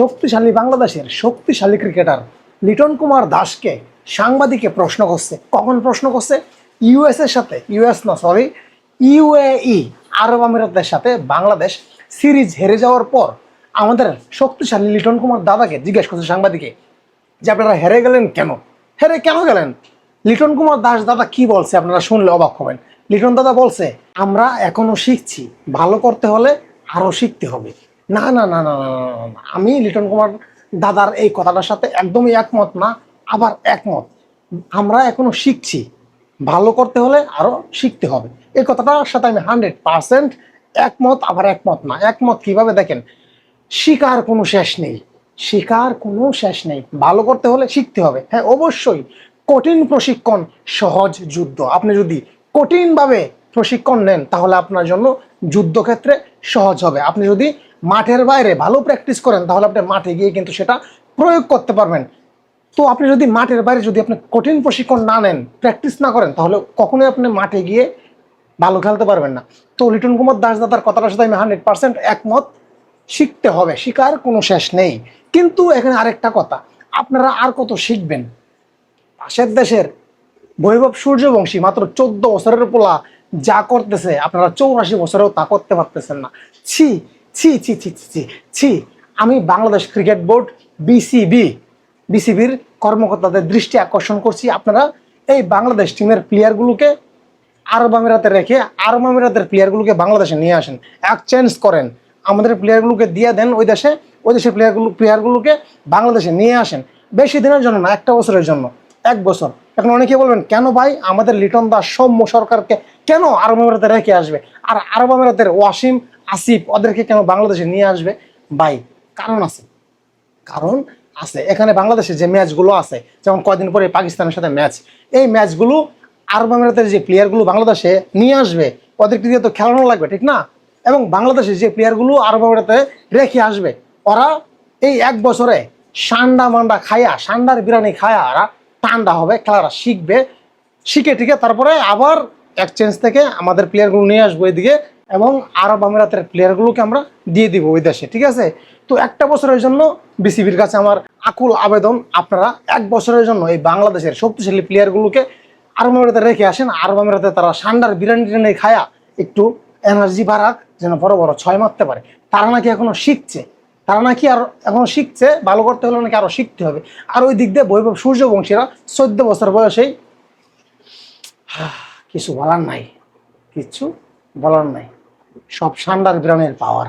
শক্তিশালী বাংলাদেশের শক্তিশালী ক্রিকেটার লিটন কুমার দাসকে সাংবাদিকে প্রশ্ন করছে। কখন প্রশ্ন করছে? ইউএস এর সাথে ইউএস না সরি ইউএই আরব আমিরাতের সাথে বাংলাদেশ সিরিজ হেরে যাওয়ার পর আমাদের শক্তিশালী লিটন কুমার দাদাকে জিজ্ঞেস করছে সাংবাদিকে যে আপনারা হেরে গেলেন কেন? হেরে কেন গেলেন? লিটন কুমার দাস দাদা কি বলছে আপনারা শুনলে অবাক হবেন। লিটন দাদা বলছে, আমরা এখনও শিখছি, ভালো করতে হলে আরও শিখতে হবে। না না না না। আমি লিটন কুমার দাদার এই কথাটার সাথে একদমই একমত না, আবার একমত। আমরা এখনও শিখছি, ভালো করতে হলে আরও শিখতে হবে। এই কথাটার সাথে আমি হান্ড্রেড পার্সেন্ট একমত, আবার একমত না। একমত কীভাবে দেখেন, শিকার কোনো শেষ নেই, শিকার কোনো শেষ নেই। ভালো করতে হলে শিখতে হবে। হ্যাঁ অবশ্যই কঠিন প্রশিক্ষণ সহজ যুদ্ধ। আপনি যদি কঠিনভাবে প্রশিক্ষণ নেন, তাহলে আপনার জন্য যুদ্ধক্ষেত্রে সহজ হবে। আপনি যদি মাঠের বাইরে ভালো প্র্যাকটিস করেন, তাহলে আপনি মাঠে গিয়ে কিন্তু সেটা প্রয়োগ করতে পারবেন। তো আপনি যদি মাঠের বাইরে যদি আপনি কঠিন প্রশিক্ষণ না নেন প্র্যাকটিস না করেন, তাহলে কখনোই আপনি মাঠে গিয়ে ভালো খেলতে পারবেন না। তো লিটন কুমার দাস দাদার কথাটার সাথে আমি হান্ড্রেড পার্সেন্ট একমত। শিখতে হবে শিকার কোনো শেষ নেই। কিন্তু এখানে আরেকটা কথা, আপনারা আর কত শিখবেন? পাশের দেশের বৈভব সূর্যবংশী মাত্র চোদ্দ বছরের পোলা যা করতেছে, আপনারা চৌরাশি বছরেও তা করতে পারতেছেন না। ছি ছি ছি ছি ছি ছি ছি। আমি বাংলাদেশ ক্রিকেট বোর্ড বিসিবি বিসিবির কর্মকর্তাদের দৃষ্টি আকর্ষণ করছি। আপনারা এই বাংলাদেশ টিমের প্লেয়ারগুলোকে আরব আমিরাতে রেখে আরব আমিরাতের প্লেয়ারগুলোকে বাংলাদেশে নিয়ে আসেন এক্সচেঞ্জ করেন। আমাদের প্লেয়ারগুলোকে দিয়ে দেন ওই দেশে, ওই দেশের প্লেয়ারগুলো প্লেয়ারগুলোকে বাংলাদেশে নিয়ে আসেন। বেশি দিনের জন্য না, একটা বছরের জন্য, এক বছর। এখন অনেকে বলবেন, কেন ভাই? আমাদের লিটন দাস সৌম্য সরকারকে কেন আরব আমিরাতে রেখে আসবে? আর আরব আমিরাতের ওয়াসিম আসিফ, ওদেরকে কেন বাংলাদেশে নিয়ে আসবে? ভাই, কারণ আছে। কারণ আছে। এখানে বাংলাদেশে যে ম্যাচগুলো আছে, যেমন কয়দিন পরে পাকিস্তানের সাথে ম্যাচ, এই ম্যাচগুলো আরব আমিরাতের যে প্লেয়ারগুলো বাংলাদেশে নিয়ে আসবে, ওদেরকে দিয়ে তো খেলানো লাগবে, ঠিক না? এবং বাংলাদেশে যে প্লেয়ারগুলো আরব আমিরাতে রেখে আসবে, ওরা এই এক বছরে সান্ডা মান্ডা খায়া, সান্ডার বিরিয়ানি খায়া ওরা ঠান্ডা হবে খেলারা শিখবে শিখে টিকে তারপরে আবার এক্সচেঞ্জ থেকে আমাদের প্লেয়ারগুলো নিয়ে আসব এদিকে। এবং আরব আমিরাতের প্লেয়ারগুলোকে আমরা দিয়ে দিব ওই দেশে, ঠিক আছে? তো একটা বছরের জন্য বিসিবির কাছে আমার আকুল আবেদন, আপনারা এক বছরের জন্য এই বাংলাদেশের শক্তিশালী প্লেয়ারগুলোকে আরব আমিরাতে রেখে আসেন। আরব আমিরাতে তারা সান্ডার বিরিয়ানি টিরানি খায়া একটু এনার্জি বাড়াক, যেন বড় বড় ছয় মারতে পারে। তারা নাকি এখনও শিখছে। তারা নাকি আর এখনও শিখছে, ভালো করতে হলে নাকি আরও শিখতে হবে। আর ওই দিক দিয়ে বৈভব সূর্যবংশীরা চোদ্দ বছর বয়সেই কিছু বলার নাই, কিছু বলার নাই। সব সান্ডার গ্রামের পাওয়ার